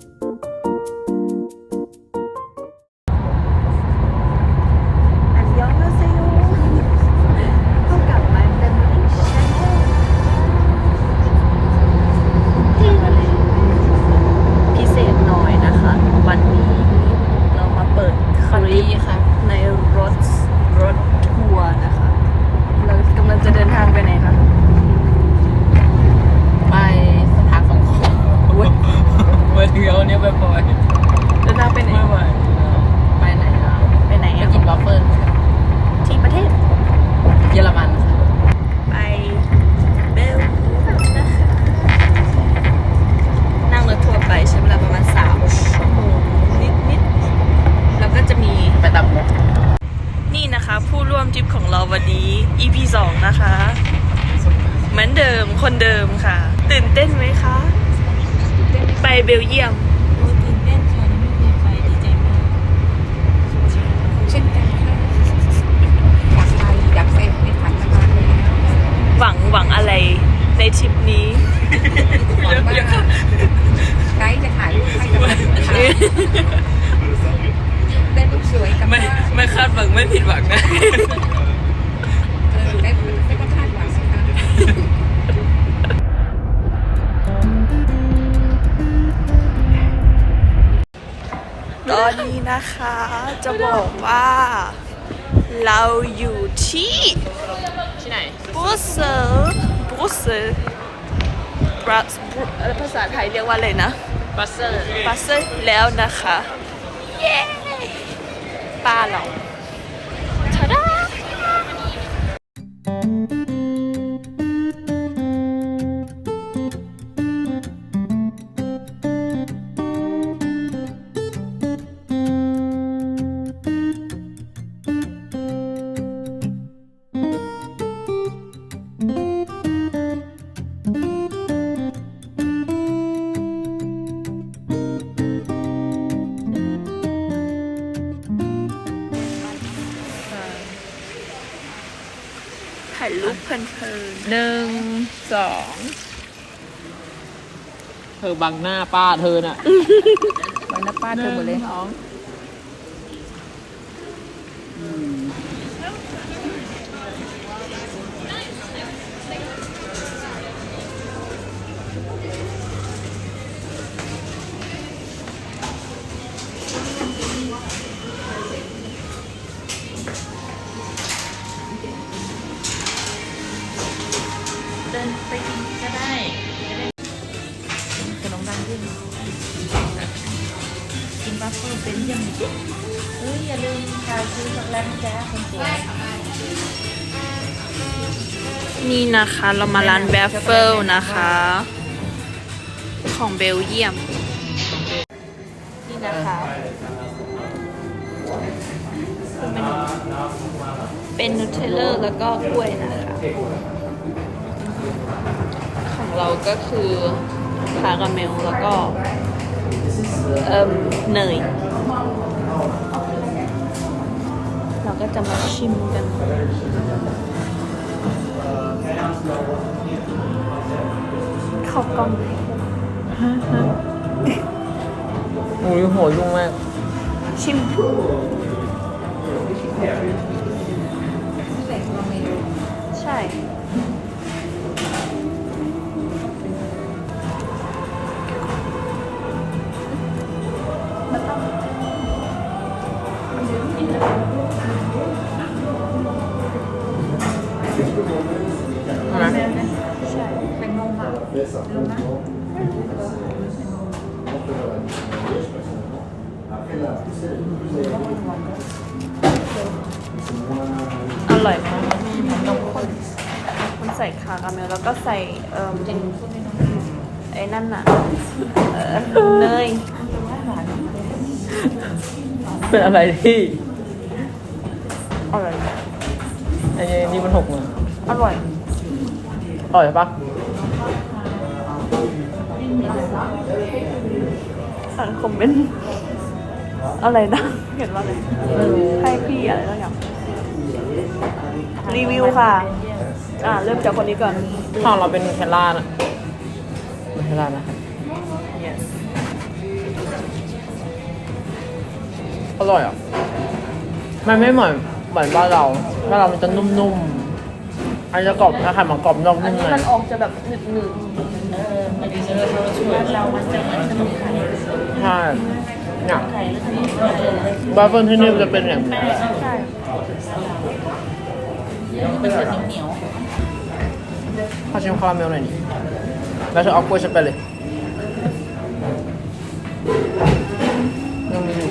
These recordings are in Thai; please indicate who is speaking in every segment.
Speaker 1: อั เมื่อถึงเอา
Speaker 2: เนี้ยไปปล่อย
Speaker 1: เดินทางไปไหน
Speaker 2: ไม่ไหวไปไหนอะ
Speaker 1: ไปไหน
Speaker 2: ไป
Speaker 1: อะ
Speaker 2: กินบัฟเฟิล
Speaker 1: ที่ประเทศ
Speaker 2: เยอรมันค่ะ
Speaker 1: ไปเบลนะคะนั่งรถทัวร์ไปใช้เวลาประมาณสามชั่วโมงนิดๆแล้วก็จะมี
Speaker 2: ไปตามงบ
Speaker 1: นี่นะคะ ผู้ร่วมทริปของเราวันนี้ EP 2นะคะ เหมือนเดิมคนเดิมค่ะ ตื่นเต้นไหมคะ ไปเบลเยียม
Speaker 2: ตื่นเต้นค่ะยังไม่เคยไปดีใจมาก
Speaker 3: เช่นกันค่ะอยากไปอยากเซ็นในฝันมานานแล้ว
Speaker 1: หวังหวังอะไรในทริปนี้
Speaker 3: หวังว่าไกด์จะถ่ายรูปให้กับเราได้รูปสวยกับ
Speaker 2: ไม่
Speaker 3: ว่า
Speaker 2: ไม่คาดหวังไม่ผิดหวังนะ
Speaker 3: เออได้ไม่ต้องคาดหวังนะคะ
Speaker 1: ตอนนี้นะคะจะบอกว่า เราอยู่ที่
Speaker 2: ที่ไหน
Speaker 1: บรูเซลส์บรูเซลส์บรัสบรูเอ่อภาษาไทยเรียกว่าอะไรนะ
Speaker 2: บัสเซอร์
Speaker 1: บรัสเซลส์แล้วนะคะ เย้ป้าเรา ถ่ายรูปเพลิน
Speaker 2: หนึ่งสองเธอบังหน้าป้าเธอน่ะ
Speaker 3: ไว้นะป้าเธอหมดเลย
Speaker 2: สอง นี่นะ
Speaker 3: คะ
Speaker 1: เรามาร้านแบฟเฟิลนะคะ ของเบลเยียม นี่นะคะเป็นนูเทลเลอร์แล้วก็กล้วยนะคะ ของเราก็คือคาราเมลแล้วก็เอ่มเนยเราก็จะมาชิมกัน เข้ากล้อง
Speaker 2: โอ้ยโหยุ่งมาก
Speaker 1: ชิมใช่
Speaker 3: งงค่ะลงนะ
Speaker 1: อร่อยมากนมข้นมันใส่คาราเมลแล้วก็ใส่เอ่อไอ้นั่นน่ะเอ่อเนย
Speaker 2: เป็นอะไรที่
Speaker 1: อร่อย
Speaker 2: ไอ้นี่มันหกมา
Speaker 1: อร่อย
Speaker 2: อร่อยปะ
Speaker 1: สังคมเป็นอะไรนะเห็นว่าอะไรให้พี่อะไรแล้วอย่างรีวิวค่ะ อ่าเริ่มจากคนนี้ก่อน
Speaker 2: ของเราเป็นนูเทลล่านะนูเทลล่านะครับ
Speaker 1: yes
Speaker 4: อร่อยอะ มันไม่เหมือนเหมือนบ้านเราบ้านเรามันจะนุ่มๆ อันนี้จะกรอบอาหารมันกรอบนอก
Speaker 1: อัน
Speaker 4: นุ่ม
Speaker 1: นี้
Speaker 4: ใน
Speaker 1: มันออกจะแบบหนึบหนึบ
Speaker 4: ใช่เนี่ย
Speaker 5: ไข่แล้วก็มีไข่
Speaker 4: บ้าเฟิร์นที่นี่มจะเป็นอย่างนี้
Speaker 1: ใช่
Speaker 5: เป็นเหนียวเหนียว
Speaker 4: ข้าชิมคาราเมลหน่อยดิแล้วเธอเอากล้วยฉันไปเลยยังมีอยู่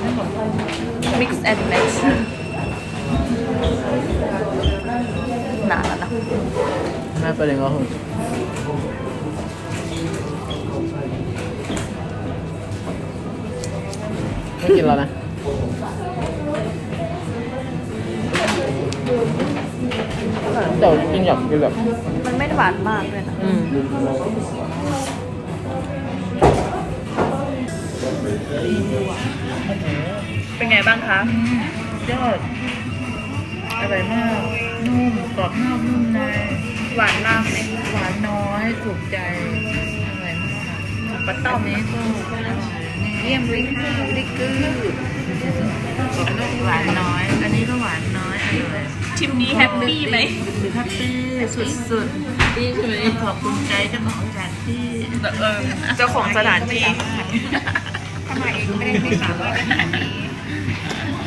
Speaker 1: มิกซ์แอนด์แมชนานแล้วนะ
Speaker 4: แม่ไปเลยก็หึ ไม่กินแล้วนะเดี๋ยวกินอยากกินแบบ
Speaker 1: มันไม่ได้หวานมากเลยนะ
Speaker 4: อืม
Speaker 1: เป็นไงบ้างคะ
Speaker 5: ยอดอร่อยมากนุ่มกรอบนอกนุ่มใน
Speaker 1: หวานมากเลย
Speaker 5: หวานน้อยถูกใจอร่อยมาก
Speaker 1: ปลาต้อม
Speaker 5: นี้ก็อร่อย เยี่ยมเลยค่ะดิกือหวานน้อย อันนี้ก็หวานน้อยอร่อย
Speaker 1: ชิมนี้แฮปปี้ไหม
Speaker 5: แฮปปี้สุดๆดีใช่ไหมขอบคุณใจเจ้าของสถานที่
Speaker 1: เออเจ้าของสถานที่
Speaker 5: ถ้ามาเองไม่ได้ไม่สามารถได้ขนาดนี้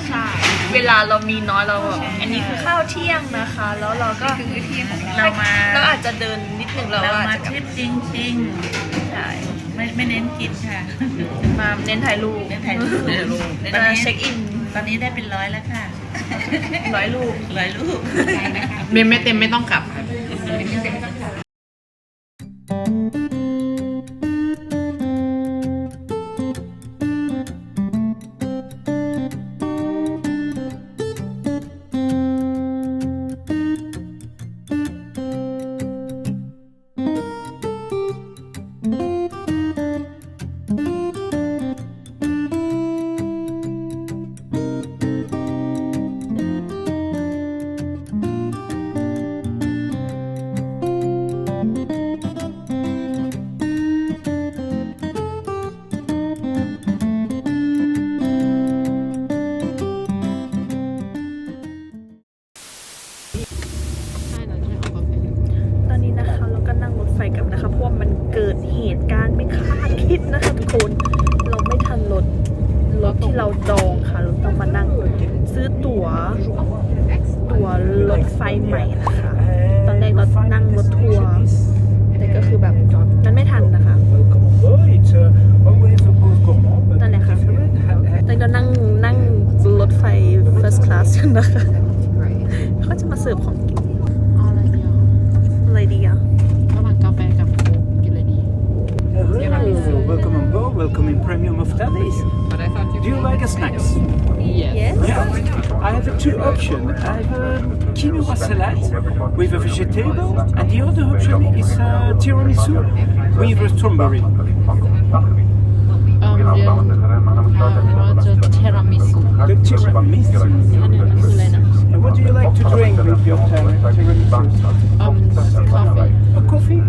Speaker 1: ใช่เวลาเรามีน้อยเราแบบอันนี้คือข้าวเที่ยงนะคะ แล้วเราก็
Speaker 5: คือวิธีของเรา
Speaker 1: เรามาเราอาจจะเดินนิดนึงเรา
Speaker 5: เรา
Speaker 1: อาจ
Speaker 5: มา
Speaker 1: จะ
Speaker 5: ทริปจริง
Speaker 1: ใช่
Speaker 5: ๆ ไม่ไม่เน้นกินค่ะ
Speaker 1: มาเน้นถ่ายรูป
Speaker 5: เน้นถ่ายรูป
Speaker 1: มาเช็คอิน
Speaker 5: ตอนนี้ได้เป็นร้อยแล้วค่ะ
Speaker 1: ร้อยรูป
Speaker 5: ร้อยรูป
Speaker 4: เมมไม่เต็มไม่ต้องกลับ
Speaker 1: ต
Speaker 6: two options. I have a quinoa salad with a vegetable, and the other option is uh, tiramisu with a strawberry.
Speaker 4: เอ่อเรียนอ่าว่าจะเทรามิสุ
Speaker 6: The tiramisu.
Speaker 4: อันนี้คืออะไรนะ
Speaker 6: And what do you like to drink with your tir- tiramisu?
Speaker 4: อืมคาเฟ่
Speaker 6: A coffee?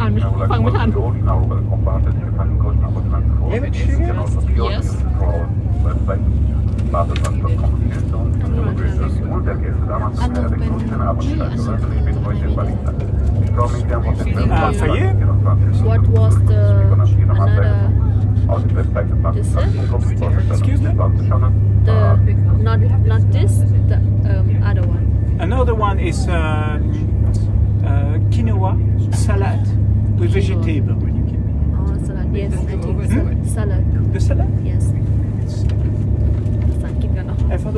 Speaker 4: อ่านไม่ฟังไม่ทัน
Speaker 6: Lemon sugar?
Speaker 4: yes
Speaker 1: What was the another
Speaker 6: Excuse me?
Speaker 1: The not not this the um, other one.
Speaker 6: Another one is um, uh, quinoa salad with vegetable.
Speaker 1: Oh, salad. Yes, I think hmm? salad.
Speaker 6: The salad.
Speaker 1: Yes.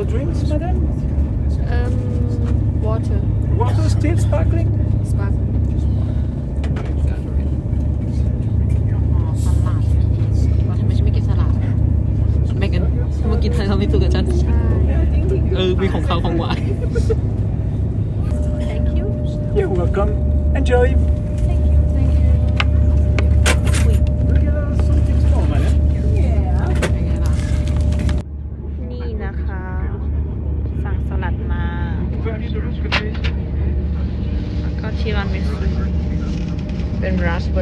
Speaker 1: กันเนาะ
Speaker 6: And for the drinks, madam?
Speaker 1: um water
Speaker 6: Water still sparkling?
Speaker 1: spark
Speaker 4: อ๋อสลัดว่าทำไมฉันไม่กินสลัดไม่กันมากินเทรามิสุกับฉัน เออ มีของเขาของหวาน
Speaker 1: thank you
Speaker 6: You're welcome. Enjoy.
Speaker 1: thank you thank you
Speaker 6: Look at uh, something small, madam.
Speaker 4: เป็นไงล่ะ
Speaker 1: นี่นะคะ สั่งสลัดมา แล้วก็ทีรามิสุ
Speaker 4: เป็นราสเบ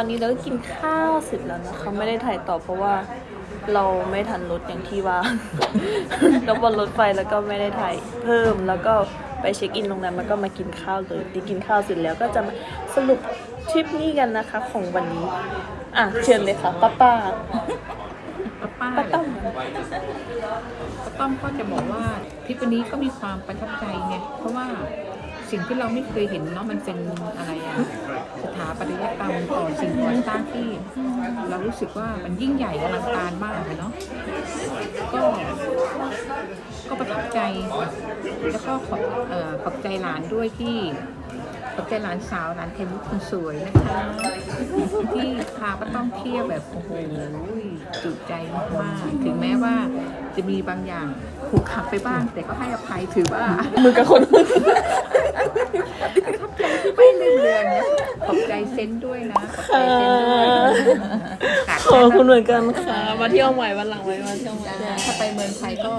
Speaker 4: อร์รี่ทารามิสุ
Speaker 1: ตอนนี้เราก็กินข้าวเสร็จแล้วนะคะไม่ได้ถ่ายต่อเพราะว่าเราไม่ทันรถอย่างที่ว่า เราบนรถไฟแล้วก็ไม่ได้ถ่ายเพิ่มแล้วก็ไปเช็คอินโรงแรมแล้วก็มากินข้าวเลยที่กินข้าวเสร็จแล้วก็จะมาสรุปทริปนี้กันนะคะ ของวันนี้ อะเชิญเลยค่ะป้าป้า
Speaker 3: ป้า
Speaker 1: ป้า
Speaker 3: ป้า
Speaker 1: ต้อม
Speaker 3: ป้าต้อมก็จะบอกว่าทริปวันนี้ก็มีความประทับใจไงเพราะว่า สิ่งที่เราไม่เคยเห็นเนาะมันเป็นอะไรอะสถาปัตยกรรมต่อสิ่งก่อสร้างที่ เรารู้สึกว่ามันยิ่งใหญ่อลังการมากอะเนาะก็ก็ประทับใจ แล้วก็ขอบขอบใจหลานด้วยที่ ขอบใจหลานสาวหลานเทมุกคนสวยนะคะที่พาป้าต้องเที่ยวแบบโอ้โหจุใจมากๆถึงแม้ว่าจะมีบางอย่างผูกขับไปบ้าง แต่ก็ให้อภัยถือว่า
Speaker 1: มือกับคน
Speaker 3: ประทับใจที่ไม่ลืมเลือนนะขอบใจเซนต์ด้วยนะขอบใจเซนต์ด้วยขาด
Speaker 1: ขอบคุณ
Speaker 3: แเห
Speaker 1: มือนกันค่ะมาเที่ยวใหม่วันหลังไว้มาเที่ยวใหม่
Speaker 3: ค่ถ้าไปเมืองไทยก็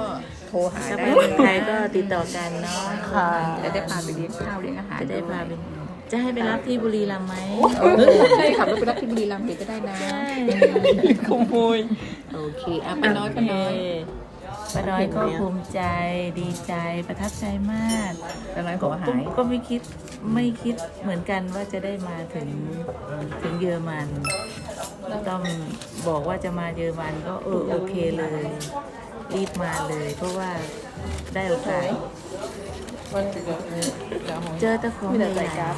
Speaker 3: โทรหา
Speaker 5: ถ้าไป
Speaker 3: ได้
Speaker 5: เมืองไทยก็ ติดต่อกันเนาะ
Speaker 1: ค่ะ
Speaker 3: จะได้พาไปเลี้ยงข้าวเลี้ยงอาหาร
Speaker 5: จะได้พา
Speaker 3: ด้
Speaker 5: ไป
Speaker 3: วย
Speaker 5: จะให้ไปรับที่บุรีรัมย์ไหม
Speaker 3: โอ้โหใช่ขับรถไปรับที่บุรีรัมย์เดี๋ยวก็ได้นะ
Speaker 1: ขโมย
Speaker 3: โอเคอะป้าน้อยป้าน้อย
Speaker 5: ป้าน้อยก็ภูมิใจดีใจประทับใจมาก
Speaker 3: ป้าน้อยขอหาย
Speaker 5: ก็ก็ไม่คิดไม่คิดเหมือนกันว่าจะได้มาถึงถึงเยอรมันต้องบอกว่าจะมาเยอรมันก็เออโอเคเลย รีบมาเลย เพราะว่าได้โอกาสเจอแต่ของ
Speaker 1: มีแต่
Speaker 5: ให
Speaker 1: ใจ
Speaker 5: ญ่
Speaker 1: กราฟ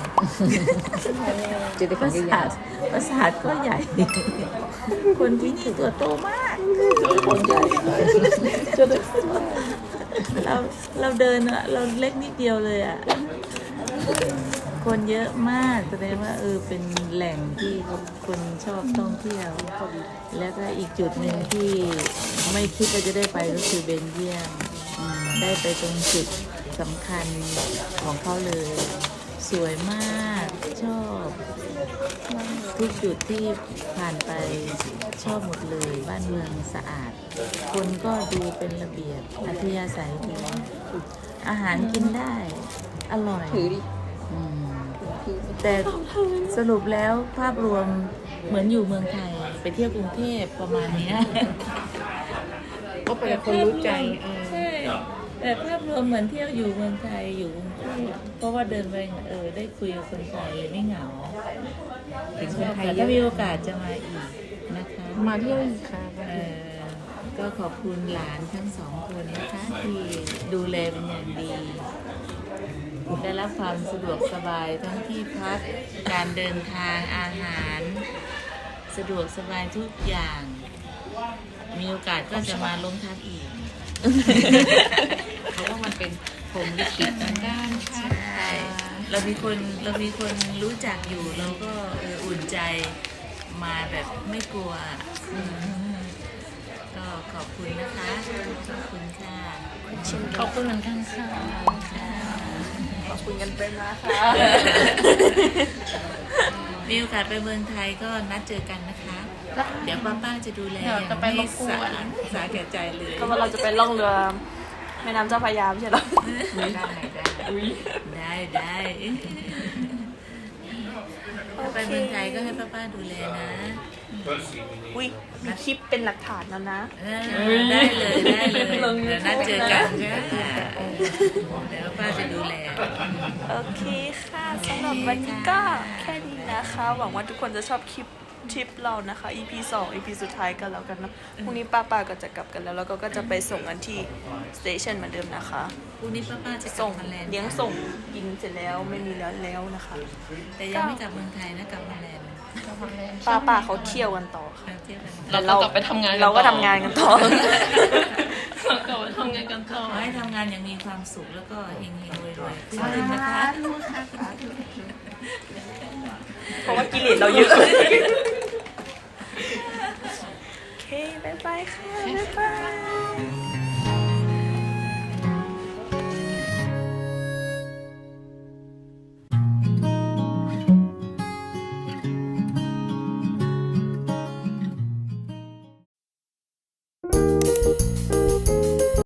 Speaker 5: ๆ
Speaker 3: จะได้
Speaker 5: ป
Speaker 3: ฟั
Speaker 5: ระ
Speaker 3: ง
Speaker 5: สา
Speaker 3: ยา
Speaker 5: ท
Speaker 3: ว
Speaker 5: ประสาทก็ใหญ่ คนที่นี่ตัวโตมากเราเราเดินอะเราเล็กนิดเดียวเลยอะ คนเยอะมากแสดงว่าเออเป็นแหล่งที่คนชอบท่องเที่ยว แล้วก็อีกจุดหนึ่งที่ไม่คิดว่าจะได้ไปก็คือเบนเยียมอืมได้ไปตรงจุดสำคัญของเขาเลย สวยมากชอบ ทุกจุดที่ผ่านไปชอบหมดเลย บ้านเมืองสะอาด คนก็ดูเป็นระเบียบอัธยาศัยดีอาหารกินได้ อร่อย
Speaker 3: ถือดิ
Speaker 5: อืม แต่สรุปแล้วภาพรวมเหมือนอยู่เมืองไทย ไปเที่ยวกรุงเทพประมาณเนี้ย
Speaker 3: ก็เป็นคนรู้ใจเออ
Speaker 5: ใช่แต่ภาพรวมเหมือนเที่ยวอยู่เมืองไทยอยู่กรุงเทพเพราะว่าเดินไปเออได้คุยกับคนไทยเลยไม่เหงา
Speaker 3: เห็นคนไทยเย
Speaker 5: ถ้า
Speaker 3: อะ
Speaker 5: มีโอกาสจะมาอีกนะคะ
Speaker 3: มาเที่ยวอีกค่ะ
Speaker 5: เออก็ขอบคุณหลานทั้งสองคนนะคะที่ดูแลเป็นอย่างดี ได้รับความสะดวกสบายทั้งที่พักการเดินทางอาหาร สะดวกสบายทุกอย่าง มีโอกาสก็จะมาลงทับอีก
Speaker 3: เพราะว่ามันเป็นผมลิขิตทางด้านค่ะ
Speaker 5: ใช่เรามีคนเรามีคนรู้จักอยู่เราก็เอออุ่นใจมาแบบไม่กลัวอืมก็ขอบคุณนะคะ ขอบคุณค่ะ
Speaker 1: ขอบคุณเหมือนกันค่ะ
Speaker 5: ค่ะ
Speaker 1: ขอบคุณกันไปมาค่ะ
Speaker 5: มีโอกาสไปเมืองไทยก็นัดเจอกันนะคะ เดี๋ยวป้าป้าจะดูแล
Speaker 1: เดี๋ยวจะไปรบกวน
Speaker 5: ให้สาสาแก่ใจเลย
Speaker 1: ก็ว่าเราจะไปล่องเรือแม่น้ำเจ้าพระยาไม่ใช่เหรอ
Speaker 3: ได้ได้
Speaker 5: ได้ได้ถ้าไปเมืองไทยก็ให้ป้าป้าดูแลนะ
Speaker 1: อุ้ยมีคลิปเป็นหลักฐานแล้วนะ
Speaker 5: เออได้เลยได้เลย
Speaker 1: ลง
Speaker 5: เดี๋ยวนัดเจอกันค่ะเดี๋ยวป้าจะดูแล
Speaker 1: โอเคค่ะสำหรับวันนี้ก็แค่นี้นะคะ หวังว่าทุกคนจะชอบคลิปทริปเรานะคะ EP 2 EP สุดท้ายกันแล้วกันเนอะพรุ่งนี้ป้าป้าก็จะกลับกันแล้วแล้วก็ก็จะไปส่งกันที่สเตชันเหมือนเดิมนะคะ
Speaker 5: พรุ่งนี้ป้าป้าจะกลั
Speaker 1: ส่
Speaker 5: บ
Speaker 1: ง
Speaker 5: มาแลนด์
Speaker 1: เลี้ยงส่งกินเสร็จแล้วไม่มีแล้วแล้วนะคะ
Speaker 5: แต่ยังไม่กลับเมืองไทยนะกลับมาแลนด์
Speaker 1: ป้าป้าเขาเที่ยวกันต่อค่ะ
Speaker 5: เราเที่ยวกัน
Speaker 1: แต่เรากลับไปทำงานเราก็ทำงานกันต่อ
Speaker 5: ขอให้ทำงานอย่างมีความสุขแล้วก็เฮงๆรวยๆขึ้นๆนะคะ
Speaker 1: เพราะว่ากิเลสเราเยอะโอเคบ๊ายบายค่ะบ๊ายบาย